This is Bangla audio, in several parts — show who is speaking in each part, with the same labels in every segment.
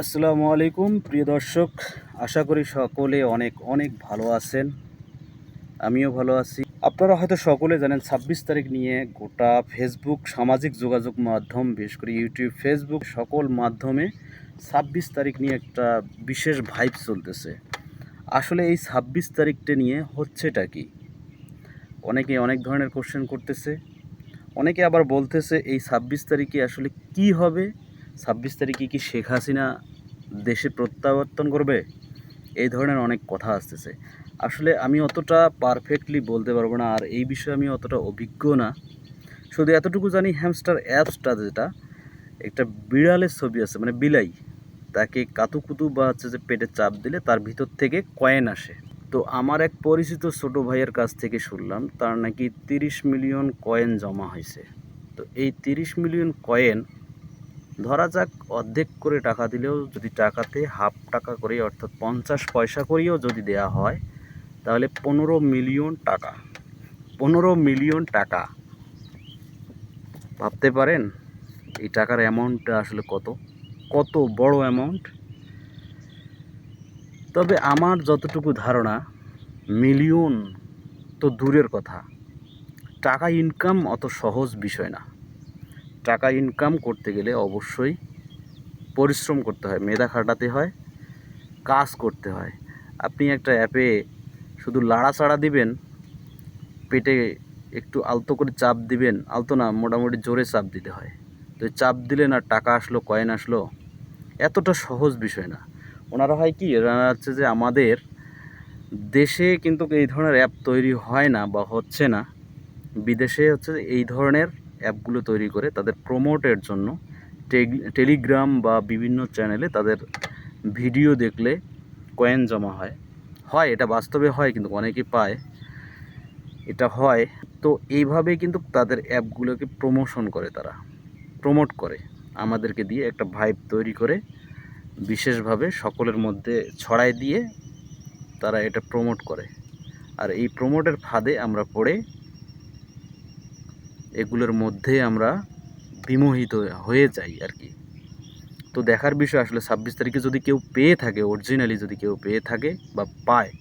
Speaker 1: আসসালামু আলাইকুম, প্রিয় দর্শক। আশা করি সকলে অনেক অনেক ভালো আছেন। আমিও ভালো আছি। আপনারা হয়তো সকলে জানেন, ছাব্বিশ তারিখ নিয়ে গোটা ফেসবুক সামাজিক যোগাযোগ মাধ্যম, বিশেষ করে ইউটিউব ফেসবুক সকল মাধ্যমে ছাব্বিশ তারিখ নিয়ে একটা বিশেষ ভাইব চলতেছে। আসলে এই ছাব্বিশ তারিখটা নিয়ে হচ্ছেটা কি? অনেকে অনেক ধরনের কোশ্চেন করতেছে। অনেকে আবার বলতেছে, এই ছাব্বিশ তারিখে আসলে কি হবে? ছাব্বিশ তারিখে কি শেখ হাসিনা দেশে প্রত্যাবর্তন করবে? এই ধরনের অনেক কথা আসতেছে। আসলে আমি অতটা পারফেক্টলি বলতে পারব না, আর এই বিষয়ে আমি অতটা অভিজ্ঞ না। শুধু এতটুকু জানি হ্যামস্টার অ্যাপসটা যেটা, একটা বিড়ালের ছবি আছে মানে বিলাই। তাকে কাতুকুতু বা হচ্ছে যে পেটে চাপ দিলে তার ভিতর থেকে কয়েন আসে। তো আমার এক পরিচিত ছোট ভাইয়ের কাছ থেকে শুনলাম, তার নাকি তিরিশ মিলিয়ন কয়েন জমা হয়েছে। তো এই তিরিশ মিলিয়ন কয়েন ধরা যাক অর্ধেক করে টাকা দিলেও যদি টাকাতে হাফ টাকা করে অর্থাৎ পঞ্চাশ পয়সা করেও যদি দেয়া হয়, তাহলে পনেরো মিলিয়ন টাকা। পনেরো মিলিয়ন টাকা। ভাবতে পারেন, এই টাকার অ্যামাউন্টটা আসলে কত? কত বড় অ্যামাউন্ট তবে আমার যতটুকু ধারণা, মিলিয়ন তো দূরের কথা। টাকা ইনকাম অত সহজ বিষয় না। টাকা ইনকাম করতে গেলে অবশ্যই পরিশ্রম করতে হয়, মেধা খাটাতে হয়, কাজ করতে হয়। আপনি একটা অ্যাপে শুধু লাড়াচাড়া দিবেন, পেটে একটু আলতো করে চাপ দিবেন, আলতো না, মোটামুটি জোরে চাপ দিতে হয়। তো চাপ দিলে না টাকা আসলো কয়েন আসলো, এতটা সহজ বিষয় না। ওনারা হয় কি, ওনারা হচ্ছে যে আমাদের দেশে কিন্তু এই ধরনের অ্যাপ তৈরি হয় না বা হচ্ছে না। বিদেশে হচ্ছে এই ধরনের অ্যাপগুলো তৈরি করে তাদের প্রমোটের জন্য টেলিগ্রাম বা বিভিন্ন চ্যানেলে তাদের ভিডিও দেখলে কয়েন জমা হয়। হয়, এটা বাস্তবে হয় কিন্তু অনেকে পায়। এটা হয়। তো এইভাবে কিন্তু তাদের অ্যাপগুলোকে প্রমোশন করে তারা। প্রমোট করে। আমাদেরকে দিয়ে একটা ভাইব তৈরি করে বিশেষভাবে সকলের মধ্যে ছড়াই দিয়ে তারা এটা প্রমোট করে। আর এই প্রমোটের ফাঁদে আমরা পড়ে এগুলোর মধ্যে আমরা বিমোহিত হয়ে যাই আর কি। তো দেখার বিষয় আসলে ছাব্বিশ তারিখে যদি কেউ পেয়ে থাকে অরিজিনালি যদি কেউ পেয়ে থাকে বা পায়,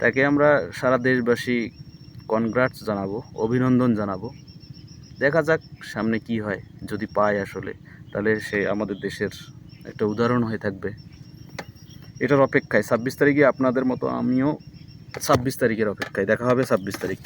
Speaker 1: তাকে আমরা সারা দেশবাসী কনগ্রাটস জানাব, অভিনন্দন জানাব। দেখা যাক সামনে কি হয়, যদি পায় আসলে, তাহলে সে আমাদের দেশের একটা উদাহরণ হয়ে থাকবে। এটার অপেক্ষায়, ছাব্বিশ তারিখে আপনাদের মতো আমিও ছাব্বিশ তারিখের অপেক্ষায়। দেখা হবে ছাব্বিশ তারিখ।